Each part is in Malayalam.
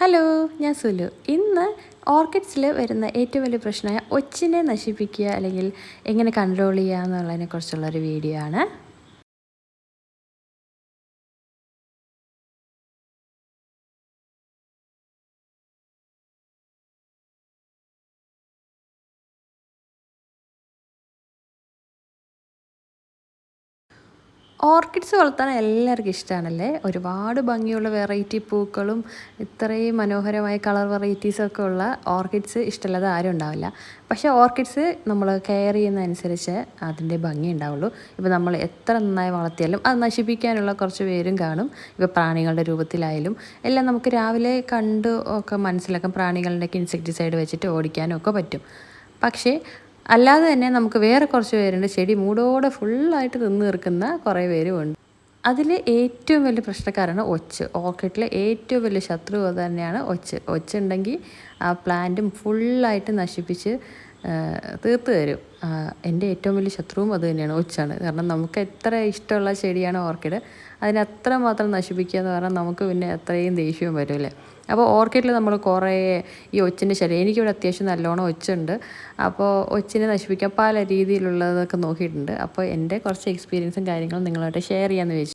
ഹലോ ഞാൻ സുലു. ഇന്ന് ഓർക്കിഡ്സിൽ വരുന്ന ഏറ്റവും വലിയ പ്രശ്നമായ ഒച്ചിനെ നശിപ്പിക്കുക അല്ലെങ്കിൽ എങ്ങനെ കൺട്രോൾ ചെയ്യുക എന്നുള്ളതിനെക്കുറിച്ചുള്ളൊരു വീഡിയോ ആണ്. ഓർക്കിഡ്സ് വളർത്താൻ എല്ലാവർക്കും ഇഷ്ടമാണല്ലേ? ഒരുപാട് ഭംഗിയുള്ള വെറൈറ്റി പൂക്കളും ഇത്രയും മനോഹരമായ കളർ വെറൈറ്റീസൊക്കെ ഉള്ള ഓർക്കിഡ്സ് ഇഷ്ടമല്ലാതെ ആരും ഉണ്ടാവില്ല. പക്ഷേ ഓർക്കിഡ്സ് നമ്മൾ കെയർ ചെയ്യുന്നതനുസരിച്ച് അതിന്റെ ഭംഗി ഉണ്ടാവുള്ളൂ. ഇപ്പോൾ നമ്മൾ എത്ര നന്നായി വളർത്തിയാലും അത് നശിപ്പിക്കാനുള്ള കുറച്ച് പേരും കാണും. ഇപ്പോൾ പ്രാണികളുടെ രൂപത്തിലായാലും. എല്ലാം നമുക്ക് രാവിലെ കണ്ട് ഒക്കെ മനസ്സിലാക്കാം പ്രാണികളുടെയൊക്കെ ഇൻസെക്ടിസൈഡ് വെച്ചിട്ട് ഓടിക്കാനും ഒക്കെ പറ്റും. പക്ഷേ അല്ലാതെ തന്നെ നമുക്ക് വേറെ കുറച്ച് പേരുണ്ട്. ചെടി മൂടോടെ ഫുള്ളായിട്ട് നിന്ന് തീർക്കുന്ന കുറേ പേരുമുണ്ട്. അതിൽ ഏറ്റവും വലിയ പ്രശ്നക്കാരാണ് ഒച്ച്. ഓർക്കിഡിലെ ഏറ്റവും വലിയ ശത്രു തന്നെയാണ് ഒച്ച്. ഒച്ച് ഉണ്ടെങ്കിൽ ആ പ്ലാന്റും ഫുള്ളായിട്ട് നശിപ്പിച്ച് തീർത്ത് തരും. എന്റെ ഏറ്റവും വലിയ ശത്രുവും അത് തന്നെയാണ്. ഒച്ചാണ്. കാരണം നമുക്ക് എത്ര ഇഷ്ടമുള്ള ചെടിയാണ് ഓർക്കിഡ്. അതിനെ അത്ര മാത്രം നശിപ്പിക്കുക എന്ന് പറഞ്ഞാൽ നമുക്ക് പിന്നെ അത്രയും ദേഷ്യവും വരും അല്ലേ അപ്പോൾ ഓർക്കിഡിൽ നമ്മൾ കുറേ ഈ ഒച്ചിന്റെ ശല്യം. എനിക്കിവിടെ അത്യാവശ്യം നല്ലോണം ഒച്ചുണ്ട്. അപ്പോൾ ഒച്ചിനെ നശിപ്പിക്കാൻ പല രീതിയിലുള്ളതൊക്കെ നോക്കിയിട്ടുണ്ട്. അപ്പോൾ എന്റെ കുറച്ച് എക്സ്പീരിയൻസും കാര്യങ്ങളും നിങ്ങളായിട്ട് ഷെയർ ചെയ്യാമെന്ന് വെച്ചു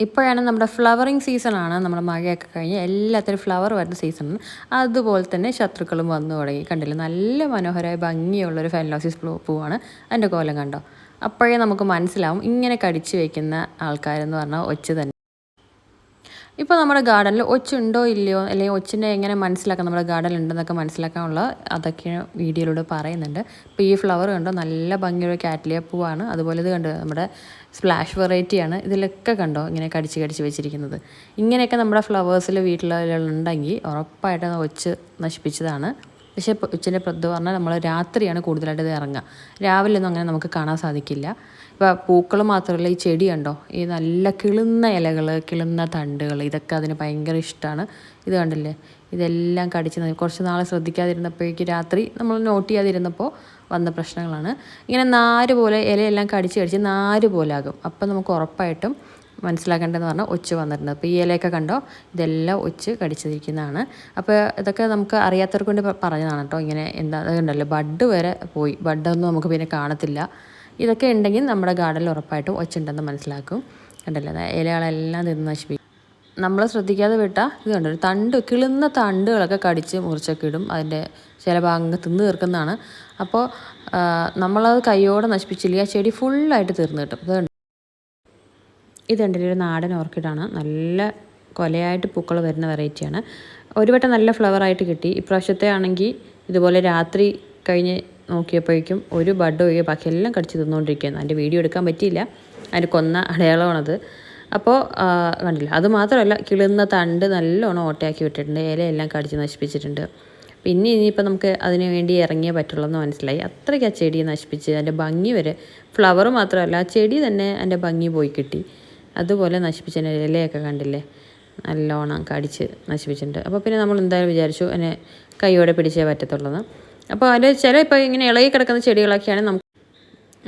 ഇപ്പോഴാണ് നമ്മുടെ ഫ്ലവറിങ് സീസണാണ് നമ്മുടെ മഴയൊക്കെ കഴിഞ്ഞ് എല്ലാത്തിനും ഫ്ലവർ വരുന്ന സീസണാണ് അതുപോലെ തന്നെ ശത്രുക്കളും വന്നു തുടങ്ങി. കണ്ടില്ല? നല്ല മനോഹരമായ ഭംഗിയുള്ളൊരു ഫെലോസിസ് പൂവാണ്. അതിന്റെ കോലം കണ്ടോ? അപ്പോഴേ നമുക്ക് മനസ്സിലാവും ഇങ്ങനെ കടിച്ചു വയ്ക്കുന്ന ആൾക്കാരെന്ന് പറഞ്ഞാൽ ഒച്ച് തന്നെ. ഇപ്പോൾ നമ്മുടെ ഗാർഡനിൽ ഒച്ചുണ്ടോ ഇല്ലയോ അല്ലെങ്കിൽ ഒച്ചിനെ എങ്ങനെ മനസ്സിലാക്കാം? നമ്മുടെ ഗാർഡനിൽ ഉണ്ടെന്നൊക്കെ മനസ്സിലാക്കാനുള്ള അതൊക്കെ വീഡിയോയിലൂടെ പറയുന്നുണ്ട്. ഇപ്പോൾ ഈ ഫ്ലവർ കണ്ടോ? നല്ല ഭംഗിയുള്ള കാറ്റിലിയ പൂവാണ്. അതുപോലെ ഇത് കണ്ടോ? നമ്മുടെ സ്പ്ലാഷ് വെറൈറ്റിയാണ് ഇതിലൊക്കെ കണ്ടോ ഇങ്ങനെ കടിച്ച് കടിച്ച് വെച്ചിരിക്കുന്നത്. ഇങ്ങനെയൊക്കെ നമ്മുടെ ഫ്ലവേഴ്സിൽ വീട്ടിലുണ്ടെങ്കിൽ ഉറപ്പായിട്ട് ഒച്ച് നശിപ്പിച്ചതാണ്. പക്ഷേ ഉച്ചന്റെ പ്രത് പറഞ്ഞാൽ നമ്മൾ രാത്രിയാണ് കൂടുതലായിട്ട് ഇത് ഇറങ്ങുക. രാവിലെ ഒന്നും അങ്ങനെ നമുക്ക് കാണാൻ സാധിക്കില്ല. ഇപ്പോൾ പൂക്കൾ മാത്രമല്ല ഈ ചെടി കണ്ടോ? ഈ നല്ല കിളുന്ന ഇലകൾ കിളുന്ന തണ്ടുകൾ ഇതൊക്കെ അതിന് ഭയങ്കര ഇഷ്ടമാണ്. ഇത് കണ്ടില്ലേ? ഇതെല്ലാം കടിച്ച് കുറച്ച് നാൾ ശ്രദ്ധിക്കാതിരുന്നപ്പോഴേക്ക് രാത്രി നമ്മൾ നോട്ട് ചെയ്യാതിരുന്നപ്പോൾ വന്ന പ്രശ്നങ്ങളാണ്. ഇങ്ങനെ നാര് പോലെ ഇലയെല്ലാം കടിച്ച് കടിച്ച് നാര് പോലെ ആകും. അപ്പം നമുക്ക് ഉറപ്പായിട്ടും മനസ്സിലാക്കേണ്ടതെന്ന് പറഞ്ഞാൽ ഒച്ച് വന്നിട്ടുണ്ട്. അപ്പോൾ ഈ ഇലയൊക്കെ കണ്ടോ? ഇതെല്ലാം ഒച്ച് കടിച്ചിരിക്കുന്നതാണ്. അപ്പോൾ ഇതൊക്കെ നമുക്ക് അറിയാത്തവർക്ക് വേണ്ടി പറഞ്ഞതാണ് കേട്ടോ. ഇങ്ങനെ എന്താ ഉണ്ടല്ലോ ബഡ് വരെ പോയി. ബഡൊന്നും നമുക്ക് പിന്നെ കാണത്തില്ല. ഇതൊക്കെ ഉണ്ടെങ്കിൽ നമ്മുടെ ഗാർഡനിൽ ഉറപ്പായിട്ടും ഒച്ചുണ്ടെന്ന് മനസ്സിലാക്കും. കണ്ടല്ലോ? ഇലകളെല്ലാം തിന്ന് നശിപ്പിക്കും. നമ്മൾ ശ്രദ്ധിക്കാതെ വിട്ടാൽ ഇത് കണ്ടോ? തണ്ട് കിളുന്ന തണ്ടുകളൊക്കെ കടിച്ച് മുറിച്ചൊക്കെ ഇടും. അതിന്റെ ചില ഭാഗങ്ങൾ തിന്ന് തീർക്കുന്നതാണ്. അപ്പോൾ നമ്മളത് കൈയോടെ നശിപ്പിച്ചില്ലെങ്കിൽ ആ ചെടി ഫുള്ളായിട്ട് തീർന്നു കിട്ടും. ഇത് എന്റെ ഒരു നാടൻ ഓർക്കിഡാണ് നല്ല കൊലയായിട്ട് പൂക്കൾ വരുന്ന വെറൈറ്റിയാണ് ഒരു വട്ടം നല്ല ഫ്ലവറായിട്ട് കിട്ടി. ഇപ്രാവശ്യത്തെ ആണെങ്കിൽ ഇതുപോലെ രാത്രി കഴിഞ്ഞ് നോക്കിയപ്പോഴേക്കും ഒരു ബഡ് ഒഴികെ ബാക്കി എല്ലാം കടിച്ച് തിന്നുകൊണ്ടിരിക്കുകയാണ് അതിന്റെ വീഡിയോ എടുക്കാൻ പറ്റിയില്ല. അതിന് കൊന്ന അടയാളമാണത്. അപ്പോൾ കണ്ടില്ല? അത് മാത്രമല്ല കിളുന്ന തണ്ട് നല്ലോണം ഓട്ടയാക്കി വിട്ടിട്ടുണ്ട്. ഇലയെല്ലാം കടിച്ച് നശിപ്പിച്ചിട്ടുണ്ട്. പിന്നെ ഇനിയിപ്പോൾ നമുക്ക് അതിന് വേണ്ടി ഇറങ്ങിയേ പറ്റുള്ളൂ എന്ന് മനസ്സിലായി. അത്രയ്ക്ക് ആ ചെടി നശിപ്പിച്ച് അതിന്റെ ഭംഗി വരെ ഫ്ലവർ മാത്രമല്ല ആ ചെടി തന്നെ അതിന്റെ ഭംഗി പോയി കിട്ടി. അതുപോലെ നശിപ്പിച്ചതിന്റെ ഇലയൊക്കെ കണ്ടില്ലേ? നല്ലോണം കടിച്ച് നശിപ്പിച്ചിട്ടുണ്ട്. അപ്പോൾ പിന്നെ നമ്മൾ എന്തായാലും വിചാരിച്ചു അതിനെ കൈയോടെ പിടിച്ചേ പറ്റത്തുള്ളത് അപ്പോൾ അതിന്റെ ചില ഇപ്പോൾ ഇങ്ങനെ ഇളകി കിടക്കുന്ന ചെടികളൊക്കെയാണ് നമുക്ക്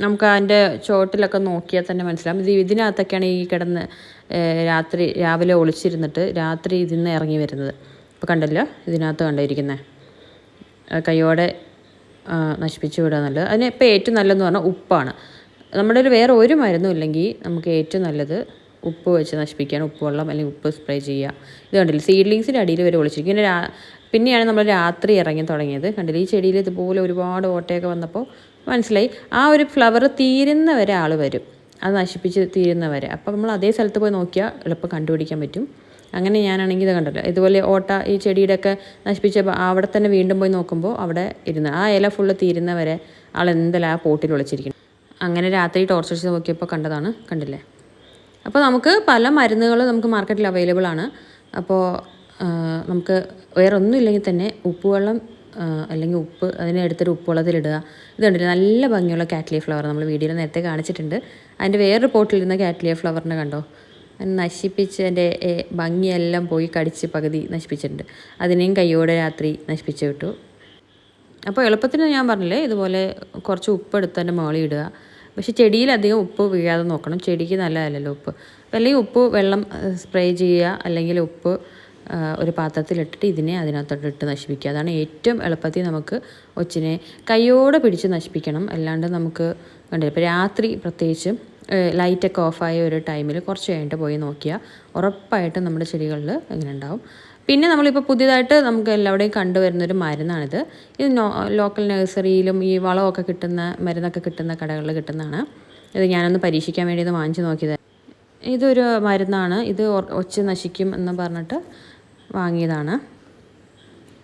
നമുക്ക് അതിന്റെ ചോട്ടിലൊക്കെ നോക്കിയാൽ തന്നെ മനസ്സിലാവും. ഇത് ഇതിനകത്തൊക്കെയാണ് ഈ കിടന്ന് രാത്രി രാവിലെ ഒളിച്ചിരുന്നിട്ട് രാത്രി ഇതിൽ നിന്ന് ഇറങ്ങി വരുന്നത്. അപ്പോൾ കണ്ടല്ലോ ഇതിനകത്ത് കണ്ടിരിക്കുന്നത്. കൈയോടെ നശിപ്പിച്ചു വിടുക നല്ലത്. അതിന് ഇപ്പോൾ ഏറ്റവും നല്ലതെന്ന് പറഞ്ഞാൽ ഉപ്പാണ്. നമ്മുടെ ഒരു വേറെ ഒരു മരുന്നും ഇല്ലെങ്കിൽ നമുക്ക് ഏറ്റവും നല്ലത് ഉപ്പ് വെച്ച് നശിപ്പിക്കാൻ ഉപ്പുവെള്ളം അല്ലെങ്കിൽ ഉപ്പ് സ്പ്രേ ചെയ്യുക ഇത് കണ്ടില്ല? സീഡ്ലിങ്സിന്റെ അടിയിൽ വരെ ഒളിച്ചിരിക്കും. പിന്നെ രാ പിന്നെയാണ് നമ്മൾ രാത്രി ഇറങ്ങി തുടങ്ങിയത്. കണ്ടില്ല? ഈ ചെടിയിൽ ഇതുപോലെ ഒരുപാട് ഓട്ടയൊക്കെ വന്നപ്പോൾ മനസ്സിലായി. ആ ഒരു ഫ്ലവർ തീരുന്ന വരെ ആൾ വരും. അത് നശിപ്പിച്ച് തീരുന്നവരെ. അപ്പോൾ നമ്മൾ അതേ സ്ഥലത്ത് പോയി നോക്കിയാൽ എളുപ്പം കണ്ടുപിടിക്കാൻ പറ്റും. അങ്ങനെ ഞാനാണെങ്കിൽ ഇത് കണ്ടല്ലോ. ഇതുപോലെ ഓട്ട ഈ ചെടിയുടെയൊക്കെ നശിപ്പിച്ചപ്പോൾ അവിടെ തന്നെ വീണ്ടും പോയി നോക്കുമ്പോൾ അവിടെ ഇരുന്ന് ആ ഇല ഫുള്ള് തീരുന്നവരെ ആൾ എന്തെല്ലാം ആ പോട്ടിൽ ഒളിച്ചിരിക്കണം. അങ്ങനെ രാത്രി ടോർച്ച് അടിച്ച് നോക്കിയപ്പോൾ കണ്ടതാണ്. കണ്ടില്ലേ? അപ്പോൾ നമുക്ക് പല മരുന്നുകൾ നമുക്ക് മാർക്കറ്റിൽ അവൈലബിൾ ആണ്. അപ്പോൾ നമുക്ക് വേറെ ഒന്നും ഇല്ലെങ്കിൽ തന്നെ ഉപ്പുവെള്ളം അല്ലെങ്കിൽ ഉപ്പ് അതിനെ എടുത്തൊരു ഉപ്പുവെള്ളത്തിലിടുക ഇത് കണ്ടില്ല? നല്ല ഭംഗിയുള്ള കാറ്റ്ലിയ ഫ്ലവർ നമ്മൾ വീഡിയോയിൽ നേരത്തെ കാണിച്ചിട്ടുണ്ട്. അതിന്റെ വേറൊരു പോട്ടിലിരുന്ന കാറ്റ്ലിയ ഫ്ലവറിനെ കണ്ടോ? നശിപ്പിച്ച് അതിന്റെ ഭംഗിയെല്ലാം പോയി കടിച്ച് പകുതി നശിപ്പിച്ചിട്ടുണ്ട്. അതിനെയും കയ്യോടെ രാത്രി നശിപ്പിച്ച് വിട്ടു. അപ്പോൾ എളുപ്പത്തിന് ഞാൻ പറഞ്ഞില്ലേ? ഇതുപോലെ കുറച്ച് ഉപ്പ് എടുത്ത് തന്നെ മുകളിൽ ഇടുക. പക്ഷെ ചെടിയിൽ അധികം ഉപ്പ് വീഴാതെ നോക്കണം. ചെടിക്ക് നല്ലതല്ലല്ലോ ഉപ്പ്. അല്ലെങ്കിൽ ഉപ്പ് വെള്ളം സ്പ്രേ ചെയ്യുക. അല്ലെങ്കിൽ ഉപ്പ് ഒരു പാത്രത്തിലിട്ടിട്ട് ഇതിനെ അതിനകത്തോട്ട് ഇട്ട് നശിപ്പിക്കുക. അതാണ് ഏറ്റവും എളുപ്പത്തിൽ നമുക്ക് ഒച്ചിനെ കൈയോടെ പിടിച്ച് നശിപ്പിക്കണം. അല്ലാണ്ട് നമുക്ക് വേണ്ട. ഇപ്പോൾ രാത്രി പ്രത്യേകിച്ചും ലൈറ്റൊക്കെ ഓഫായ ഒരു ടൈമിൽ കുറച്ച് കഴിഞ്ഞിട്ട് പോയി നോക്കിയാൽ ഉറപ്പായിട്ടും നമ്മുടെ ചെടികളിൽ ഇങ്ങനെ ഉണ്ടാവും. പിന്നെ നമ്മളിപ്പോൾ പുതിയതായിട്ട് നമുക്ക് എല്ലാവിടെയും കണ്ടുവരുന്നൊരു മരുന്നാണിത്. ഇത് ലോക്കൽ നഴ്സറിയിലും ഈ വളമൊക്കെ കിട്ടുന്ന മരുന്നൊക്കെ കിട്ടുന്ന കടകളിൽ കിട്ടുന്നതാണ്. ഇത് ഞാനൊന്ന് പരീക്ഷിക്കാൻ വേണ്ടി ഇത് വാങ്ങിച്ചു നോക്കിയത്. ഇതൊരു മരുന്നാണ്. ഇത് ഒച്ച നശിക്കും എന്ന് പറഞ്ഞിട്ട് വാങ്ങിയതാണ്.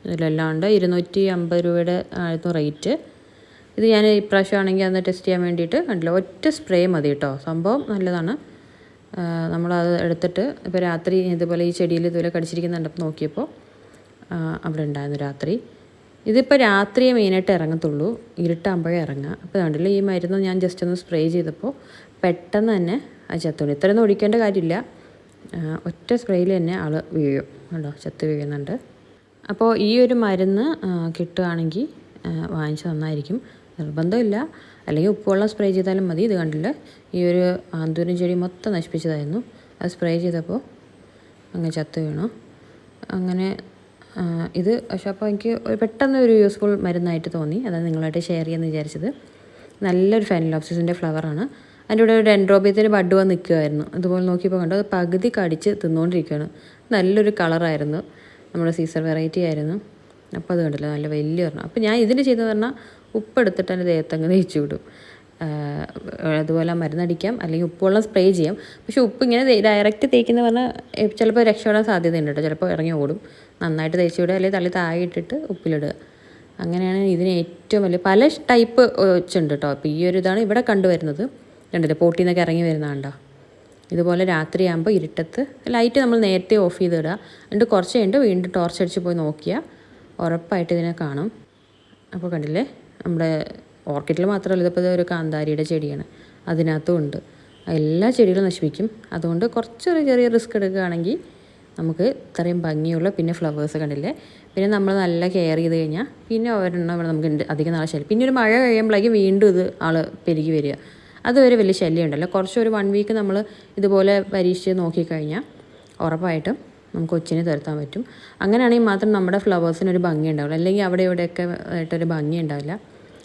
ഇതിലെല്ലാം ഉണ്ട് ഇരുന്നൂറ്റി അമ്പത് രൂപയുടെ ആയിരുന്നു റേറ്റ്. ഇത് ഞാൻ ഇപ്രാവശ്യം ആണെങ്കിൽ അന്ന് ടെസ്റ്റ് ചെയ്യാൻ വേണ്ടിയിട്ട് കണ്ടില്ല. ഒറ്റ സ്പ്രേ മതി കേട്ടോ. സംഭവം നല്ലതാണ്. നമ്മളത് എടുത്തിട്ട് ഇപ്പോൾ രാത്രി ഇതുപോലെ ഈ ചെടിയിൽ ഇതുപോലെ കടിച്ചിരിക്കുന്നുണ്ടപ്പോൾ നോക്കിയപ്പോൾ അവിടെ ഉണ്ടായിരുന്നു രാത്രി. ഇതിപ്പോൾ രാത്രിയെ മെയിനായിട്ട് ഇറങ്ങത്തുള്ളൂ. ഇരുട്ടാകുമ്പോഴേ ഇറങ്ങുക. അപ്പോൾ കണ്ടില്ല ഈ മരുന്ന് ഞാൻ ജസ്റ്റ് ഒന്ന് സ്പ്രേ ചെയ്തപ്പോൾ പെട്ടെന്ന് തന്നെ അത് ചത്തുള്ളൂ ഇത്രയൊന്നും ഒഴിക്കേണ്ട കാര്യമില്ല. ഒറ്റ സ്പ്രേയിൽ തന്നെ ആൾ വീഴും. കേട്ടോ ചത്ത് വീഴുന്നുണ്ട്. അപ്പോൾ ഈ ഒരു മരുന്ന് കിട്ടുകയാണെങ്കിൽ വാങ്ങിച്ച് നന്നായിരിക്കും നിർബന്ധമില്ല. അല്ലെങ്കിൽ ഉപ്പുവെള്ളം സ്പ്രേ ചെയ്താലും മതി. ഇത് കണ്ടില്ല? ഈ ഒരു ആന്തൂരം ചെടി മൊത്തം നശിപ്പിച്ചതായിരുന്നു. അത് സ്പ്രേ ചെയ്തപ്പോൾ അങ്ങ് ചത്ത് വീണു. അങ്ങനെ ഇത് പക്ഷെ അപ്പോൾ എനിക്ക് പെട്ടെന്ന് ഒരു യൂസ്ഫുൾ മരുന്നായിട്ട് തോന്നി. അതാണ് നിങ്ങളായിട്ട് ഷെയർ ചെയ്യാമെന്ന് വിചാരിച്ചത്. നല്ലൊരു ഫാനിലോപ്സിസിന്റെ ഫ്ലവറാണ് അതിന്റെ കൂടെ ഒരു ഡെൻഡ്രോബിയത്തിന്റെ ബഡ് വന്ന് നിൽക്കുമായിരുന്നു അതുപോലെ നോക്കിയപ്പോൾ കണ്ടു? അത് പകുതി കടിച്ച് തിന്നുകൊണ്ടിരിക്കുകയാണ് നല്ലൊരു കളറായിരുന്നു നമ്മുടെ സീസർ വെറൈറ്റി ആയിരുന്നു. അപ്പോൾ അത് കണ്ടില്ല നല്ല വലിയ ഒരെണ്ണം. അപ്പോൾ ഞാൻ ഇതിന് ചെയ്തെന്ന് പറഞ്ഞാൽ ഉപ്പ് എടുത്തിട്ട് എന്റെ ദേഹത്തങ്ങ് തേച്ച് വിടും. അതുപോലെ മരുന്നടിക്കാം അല്ലെങ്കിൽ ഉപ്പുവെള്ളം സ്പ്രേ ചെയ്യാം. പക്ഷേ ഉപ്പ് ഇങ്ങനെ ഡയറക്റ്റ് തേക്കുന്ന പറഞ്ഞാൽ ചിലപ്പോൾ രക്ഷപ്പെടാൻ സാധ്യതയുണ്ട് കേട്ടോ. ചിലപ്പോൾ ഇറങ്ങി ഓടും. നന്നായിട്ട് തേച്ച് വിടുക അല്ലെങ്കിൽ തള്ളി താഴെ ഇട്ടിട്ട് ഉപ്പിലിടുക. അങ്ങനെയാണ് ഇതിന് ഏറ്റവും വലിയ പല ടൈപ്പ് വെച്ചുണ്ട് കേട്ടോ. അപ്പോൾ ഈ ഒരു ഇതാണ് ഇവിടെ കണ്ടുവരുന്നത്. കണ്ടില്ലേ പോട്ടിൽ നിന്നൊക്കെ ഇറങ്ങി വരുന്നതാണ്ടോ ഇതുപോലെ രാത്രിയാകുമ്പോൾ ഇരുട്ടത്ത് ലൈറ്റ് നമ്മൾ നേരത്തെ ഓഫ് ചെയ്ത് ഇടുക. എന്നിട്ട് കുറച്ച് കഴിഞ്ഞിട്ട് വീണ്ടും ടോർച്ച് അടിച്ച് പോയി നോക്കിയാൽ ഉറപ്പായിട്ട് ഇതിനെ കാണും. അപ്പോൾ കണ്ടില്ലേ? നമ്മുടെ ഓർക്കിഡിൽ മാത്രമല്ല ഇതിപ്പോൾ ഒരു കാന്താരിയുടെ ചെടിയാണ്. അതിനകത്തും ഉണ്ട്. എല്ലാ ചെടികളും നശിപ്പിക്കും. അതുകൊണ്ട് കുറച്ചൊരു ചെറിയ റിസ്ക് എടുക്കുകയാണെങ്കിൽ നമുക്ക് ഇത്രയും ഭംഗിയുള്ള പിന്നെ ഫ്ലവേഴ്സ് കണ്ടില്ലേ? പിന്നെ നമ്മൾ നല്ല കെയർ ചെയ്ത് കഴിഞ്ഞാൽ പിന്നെ ഒരെണ്ണം ഇവിടെ നമുക്ക് അധികം നാളെ ശല്യം. പിന്നെ ഒരു മഴ കഴിയുമ്പോഴേക്കും വീണ്ടും ഇത് ആൾ പെരുകി വരിക. അതുവരെ വലിയ ശല്യം ഉണ്ടല്ലോ. കുറച്ചൊരു വൺ വീക്ക് നമ്മൾ ഇതുപോലെ പരീക്ഷിച്ച് നോക്കിക്കഴിഞ്ഞാൽ ഉറപ്പായിട്ടും നമുക്ക് കൊച്ചിനെ തീർത്താൻ പറ്റും. അങ്ങനെയാണെങ്കിൽ മാത്രം നമ്മുടെ ഫ്ലവേഴ്സിനൊരു ഭംഗി ഉണ്ടാവില്ല അല്ലെങ്കിൽ അവിടെ ഇവിടെയൊക്കെ ആയിട്ടൊരു ഭംഗി ഉണ്ടാവില്ല.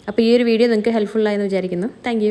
അപ്പോൾ ഈ ഒരു വീഡിയോ നിങ്ങൾക്ക് ഹെൽപ്ഫുള്ളായെന്ന് വിചാരിക്കുന്നു. താങ്ക്